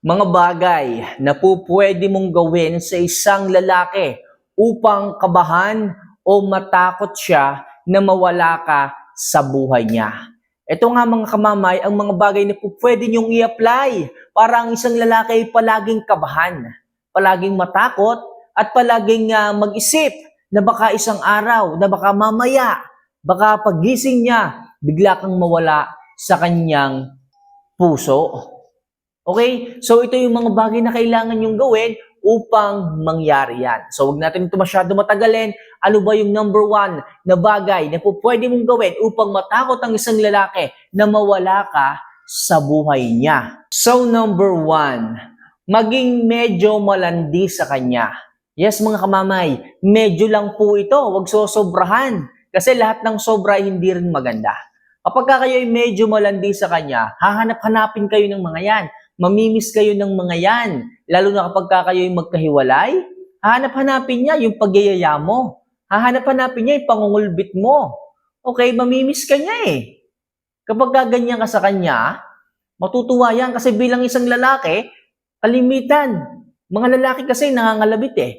Mga bagay na po pwede mong gawin sa isang lalaki upang kabahan o matakot siya na mawala ka sa buhay niya. Ito nga mga kamamay, ang mga bagay na po pwede niyong i-apply para ang isang lalaki ay palaging kabahan, palaging matakot, at palaging ah, mag-isip na baka isang araw, na baka mamaya, baka pagising niya, bigla kang mawala sa kanyang puso. Okay? So ito yung mga bagay na kailangan yung gawin upang mangyari yan. So wag natin ito masyado matagalin. Ano ba yung number one na bagay na po pwede mong gawin upang matakot ang isang lalaki na mawala ka sa buhay niya? So number one, maging medyo malandi sa kanya. Yes mga kamamay, medyo lang po ito. Huwag sosobrahan. Kasi lahat ng sobra hindi rin maganda. Kapag ka kayo ay medyo malandi sa kanya, hahanap-hanapin kayo ng mga yan. Mamimiss kayo ng mga yan. Lalo na kapag ka kayo ay magkahiwalay, hahanap-hanapin niya yung pagyayaya mo. Hahanap-hanapin niya yung pangungulbit mo. Okay, mamimiss ka niya eh. Kapag ka ganyan ka sa kanya, matutuwa yan kasi bilang isang lalaki, kalimitan. Mga lalaki kasi nangangalabit eh.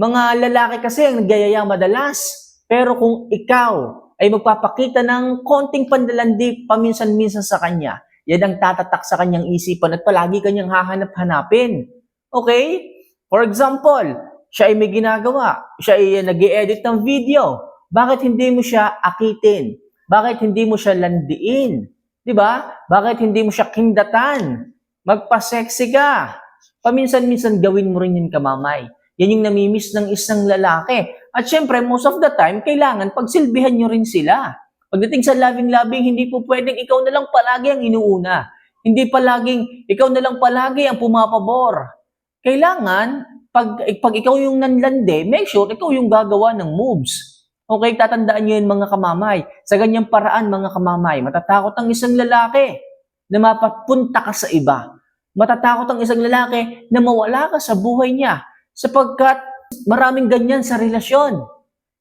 Mga lalaki kasi ang nagyayaya madalas. Pero kung ikaw ay magpapakita ng konting pandalandi paminsan-minsan sa kanya, yan ang tatatak sa kanyang isipan at palagi kanyang hahanap-hanapin. Okay? For example, siya ay may ginagawa. Siya ay nag edit ng video. Bakit hindi mo siya akitin? Bakit hindi mo siya landiin? Di ba? Bakit hindi mo siya kindatan? Magpa-sexy ka. Paminsan-minsan gawin mo rin yun kamamay. Yan yung namimiss ng isang lalaki. At syempre, most of the time, kailangan pagsilbihan nyo rin sila. Pagdating sa loving-loving, hindi po pwedeng ikaw na lang palagi ang inuuna. Hindi palaging, ikaw na lang palagi ang pumapabor. Kailangan, pag, pag ikaw yung nanlande, make sure ikaw yung gagawa ng moves. Okay, tatandaan nyo yun mga kamamay. Sa ganyang paraan mga kamamay, matatakot ang isang lalaki na mapapunta ka sa iba. Matatakot ang isang lalaki na mawala ka sa buhay niya sapagkat maraming ganyan sa relasyon.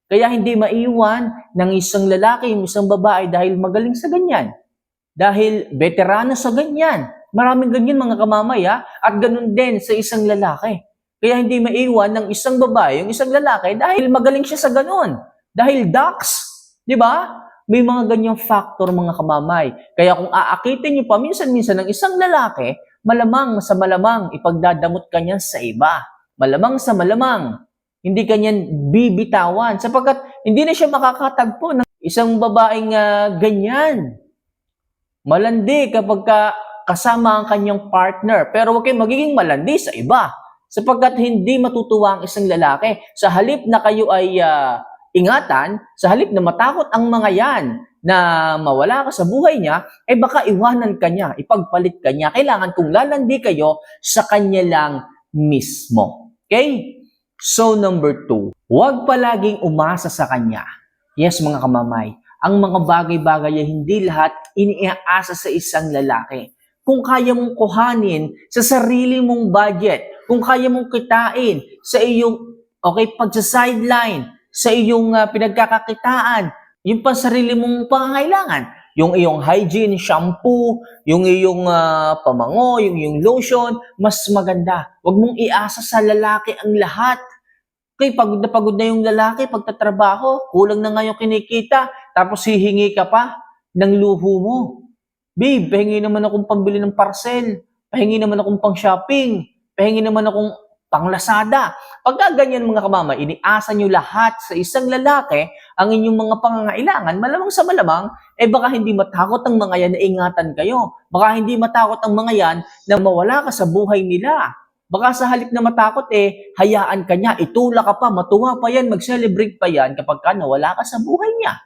Kaya hindi maiwan ng isang lalaki, isang babae dahil magaling sa ganyan. Dahil veterano sa ganyan. Maraming ganyan mga kamamay ha? At ganun din sa isang lalaki. Kaya hindi maiwan ng isang babae, yung isang lalaki dahil magaling siya sa ganun. Dahil ducks, di ba? May mga ganyang factor mga kamamay. Kaya kung aakitin niyo paminsan-minsan ng isang lalaki, malamang sa malamang ipagdadamot ka niyan sa iba. Malamang sa malamang, hindi kanyan bibitawan sapagkat hindi na siya makakatagpo ng isang babaeng ah, ganyan. Malandi kapag ka kasama ang kanyang partner, pero huwag kayong magiging malandi sa iba sapagkat hindi matutuwa ang isang lalaki. Sa halip na kayo ay ah, ingatan, sa halip na matakot ang mga yan na mawala ka sa buhay niya, eh baka iwanan ka niya, ipagpalit ka niya. Kailangan kung lalandi kayo sa kanya lang mismo. Okay? So number two, huwag palaging umasa sa kanya. Yes, mga kamamay, ang mga bagay-bagay ay hindi lahat iniaasa sa isang lalaki. Kung kaya mong kuhanin sa sarili mong budget, kung kaya mong kitain sa iyong, okay, pagsa-sideline, sa iyong ah, pinagkakakitaan, yung pansarili mong pangangailangan, yung iyong hygiene, shampoo, yung iyong ah, pamango, yung iyong lotion, mas maganda. Huwag mong iasa sa lalaki ang lahat. Okay, pagod na pagod na yung lalaki pagtatrabaho, kulang na nga yung kinikita, tapos hihingi ka pa ng luho mo. Babe, pahingi naman akong pambili ng parcel, pahingi naman akong pang shopping, pahingi naman akong pang Lazada. Pagka ganyan mga kamama, iniasa nyo lahat sa isang lalaki ang inyong mga pangangailangan, malamang sa malamang, eh baka hindi matakot ang mga yan na ingatan kayo. Baka hindi matakot ang mga yan na mawala ka sa buhay nila. Baka sa halip na matakot eh, hayaan ka niya, itula ka pa, matuwa pa yan, mag-celebrate pa yan kapag ka nawala ka sa buhay niya.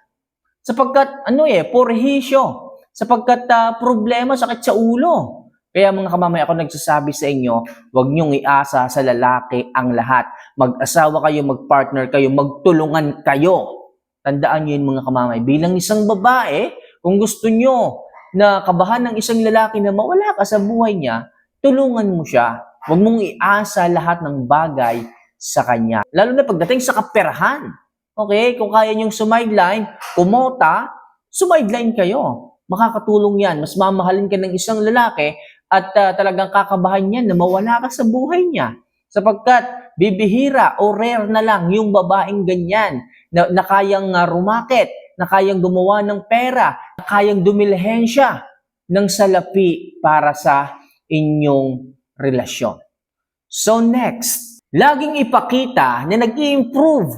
Sapagkat, ano eh, porhisyo. Sapagkat ah, problema, sakit sa ulo. Kaya mga kamamay, ako nagsasabi sa inyo, huwag niyong iasa sa lalaki ang lahat. Mag-asawa kayo, mag-partner kayo, magtulungan kayo. Tandaan niyo yun mga kamamay. Bilang isang babae, kung gusto niyo na kabahan ng isang lalaki na mawala ka sa buhay niya, tulungan mo siya. Huwag mong iasa lahat ng bagay sa kanya. Lalo na pagdating sa kaperahan. Okay? Kung kaya niyong sumideline, kumota, sumideline kayo. Makakatulong yan. Mas mamahalin ka ng isang lalaki at ah, talagang kakabahan niya na mawala ka sa buhay niya. Sapagkat bibihira o rare na lang yung babaeng ganyan na, na kayang ah, rumakit, na kayang gumawa ng pera, na kayang dumilhensya ng salapi para sa inyong relasyon. So next, laging ipakita na nag improve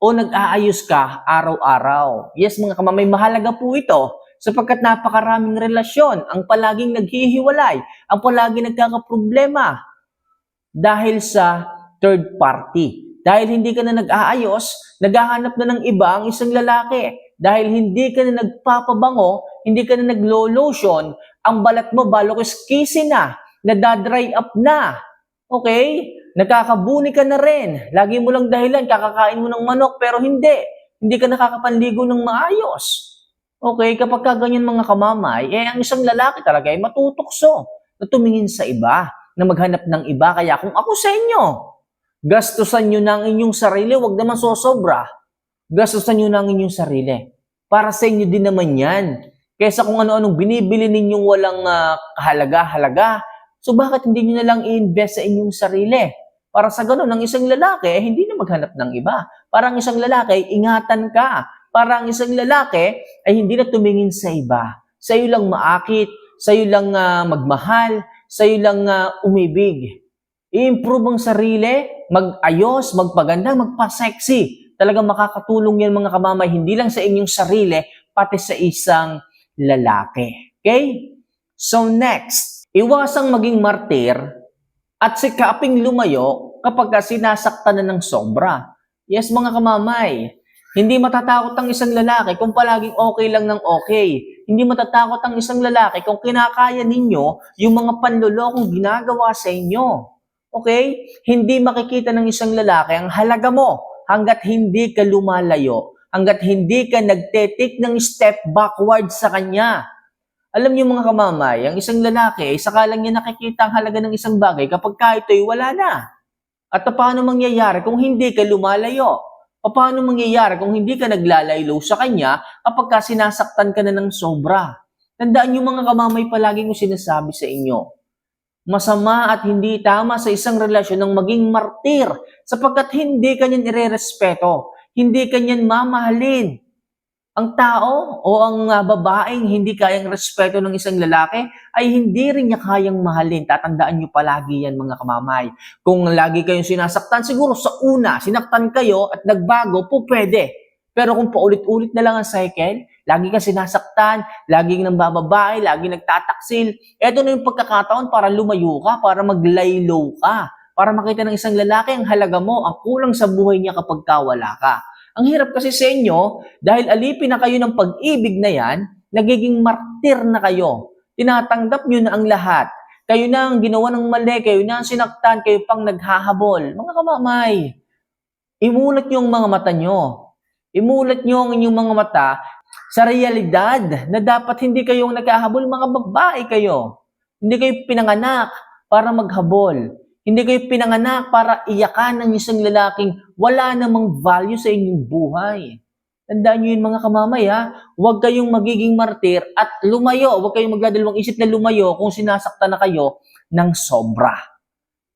o nag-aayos ka araw-araw. Yes mga kamamay, mahalaga po ito sapagkat napakaraming relasyon ang palaging naghihiwalay, ang palaging nagkakaproblema dahil sa third party. Dahil hindi ka na nag-aayos, naghahanap na ng iba ang isang lalaki. Dahil hindi ka na nagpapabango, hindi ka na naglo-lotion, ang balat mo balokis kisi na, nadadry up na. Okay? Nakakabuni ka na rin. Lagi mo lang dahilan, kakakain mo ng manok, pero hindi. Hindi ka nakakapanligo ng maayos. Okay, kapag ka ganyan mga kamamay, eh ang isang lalaki talaga ay matutokso na tumingin sa iba, na maghanap ng iba. Kaya kung ako sa inyo, gastusan nyo na ang inyong sarili, wag naman sosobra. Gastusan nyo na ang inyong sarili. Para sa inyo din naman yan. Kesa kung ano-anong binibili ninyong walang ah, kahalaga-halaga, so bakit hindi nyo na lang i-invest sa inyong sarili? Para sa ganun, ang isang lalaki, eh, hindi na maghanap ng iba. Para ang isang lalaki, ingatan ka. Para ang isang lalaki, ay hindi na tumingin sa iba. Sa iyo lang maakit, sa iyo lang ah, magmahal, sa iyo lang ah, umibig. I-improve ang sarili, mag-ayos, magpaganda, magpa-sexy. Talagang makakatulong yan mga kamamay, hindi lang sa inyong sarili, pati sa isang lalaki. Okay? So next, iwasang maging martir at sikaping lumayo kapag ka sinasaktan na ng sobra. Yes, mga kamamay, hindi matatakot ang isang lalaki kung palaging okay lang ng okay. Hindi matatakot ang isang lalaki kung kinakaya ninyo yung mga panlolokong ginagawa sa inyo. Okay? Hindi makikita ng isang lalaki ang halaga mo hanggat hindi ka lumalayo, hanggat hindi ka nagtetik ng step backward sa kanya. Alam niyo mga kamamay, ang isang lalaki, saka lang niya nakikita ang halaga ng isang bagay kapag ka ito'y wala na. At paano mangyayari kung hindi ka lumalayo? Paano mangyayari kung hindi ka naglalaylo sa kanya kapag ka sinasaktan ka na ng sobra? Tandaan niyo mga kamamay palagi ko sinasabi sa inyo. Masama at hindi tama sa isang relasyon ng maging martir sapagkat hindi kanyan irerespeto, hindi kanyan mamahalin. Ang tao o ang ah, babaeng hindi kayang respeto ng isang lalaki ay hindi rin niya kayang mahalin. Tatandaan niyo palagi yan mga kamamay. Kung lagi kayong sinasaktan, siguro sa una, sinaktan kayo at nagbago, po pwede. Pero kung paulit-ulit na lang ang cycle, lagi kang sinasaktan, laging nang bababae, laging nagtataksil, eto na yung pagkakataon para lumayo ka, para maglaylo ka, para makita ng isang lalaki ang halaga mo, ang kulang sa buhay niya kapag kawala ka. Ang hirap kasi sa inyo, dahil alipin na kayo ng pag-ibig na yan, nagiging martir na kayo. Tinatanggap nyo na ang lahat. Kayo na ang ginawa ng mali, kayo na ang sinaktan, kayo pang naghahabol. Mga kamamay, imulat nyo ang mga mata nyo. Imulat nyo ang inyong mga mata sa realidad na dapat hindi kayong naghahabol, mga babae kayo. Hindi kayo pinanganak para maghabol. Hindi kayo pinanganak para iyakan ng isang lalaking wala namang value sa inyong buhay. Tandaan nyo yun mga kamamay ha. Huwag kayong magiging martir at lumayo. Huwag kayong magdadalawang isip na lumayo kung sinasaktan na kayo ng sobra.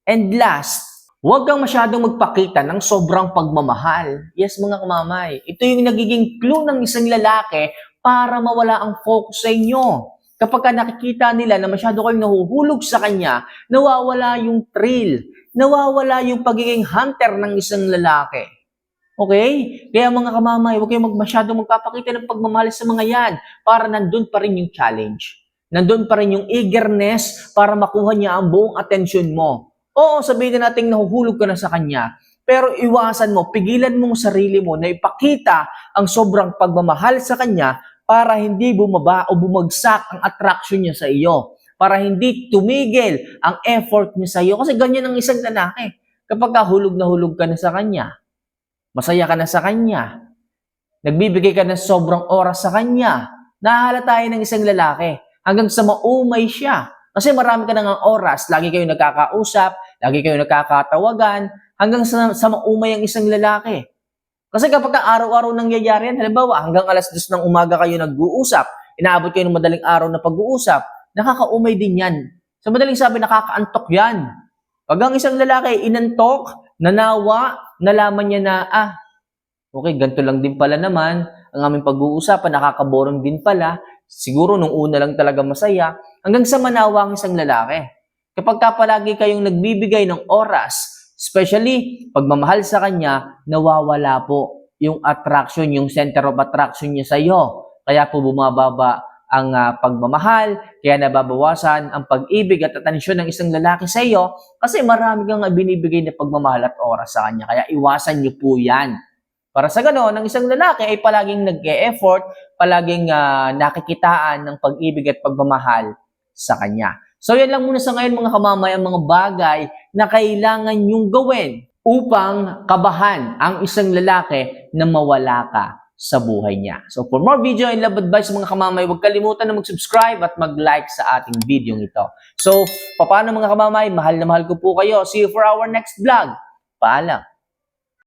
And last, huwag kang masyadong magpakita ng sobrang pagmamahal. Yes mga kamamay, ito yung nagiging clue ng isang lalaki para mawala ang focus sa inyo. Kapag ka nakikita nila na masyado kayong nahuhulog sa kanya, nawawala yung thrill, nawawala yung pagiging hunter ng isang lalaki. Okay? Kaya mga kamamay, huwag kayong masyadong magpapakita ng pagmamahal sa mga yan para nandun pa rin yung challenge. Nandun pa rin yung eagerness para makuha niya ang buong atensyon mo. Oo, sabihin na natin nahuhulog ka na sa kanya. Pero iwasan mo, pigilan mong sarili mo na ipakita ang sobrang pagmamahal sa kanya para hindi bumaba o bumagsak ang attraction niya sa iyo. Para hindi tumigil ang effort niya sa iyo. Kasi ganyan ang isang lalaki. Kapag ka hulog na hulog ka na sa kanya, masaya ka na sa kanya, nagbibigay ka ng sobrang oras sa kanya, nahalata tayo ng isang lalaki hanggang sa maumay siya. Kasi marami ka nang oras, lagi kayo nagkakausap, lagi kayo nagkakatawagan, hanggang sa, sa maumay ang isang lalaki. Kasi kapag ka araw-araw nangyayari yan, halimbawa hanggang alas 2 ng umaga kayo nag-uusap, inaabot kayo ng madaling araw na pag-uusap, nakakaumay din yan Sa madaling sabi, nakakaantok yan. Pag ang isang lalaki inantok, nanawa, nalaman niya na, ah, okay, ganito lang din pala naman, ang aming pag-uusapan, nakakaborong din pala, siguro nung una lang talaga masaya, hanggang sa manawa ang isang lalaki. Kapag ka palagi kayong nagbibigay ng oras, especially pagmamahal sa kanya, nawawala po yung attraction, yung center of attraction niya sa iyo. Kaya po bumababa ang ah, pagmamahal, kaya nababawasan ang pag-ibig at atensyon ng isang lalaki sa iyo kasi marami kang binibigay na pagmamahal at oras sa kanya. Kaya iwasan niyo po yan. Para sa ganoon, ang isang lalaki ay palaging nag-e-effort, palaging ah, nakikitaan ng pag-ibig at pagmamahal sa kanya. So yan lang muna sa ngayon mga kamamay ang mga bagay na kailangan nyong gawin upang kabahan ang isang lalaki na mawala ka sa buhay niya. So for more video and love advice mga kamamay, huwag kalimutan na mag-subscribe at mag-like sa ating video ito. So, paano mga kamamay? Mahal na mahal ko po kayo. See you for our next vlog. Paalam.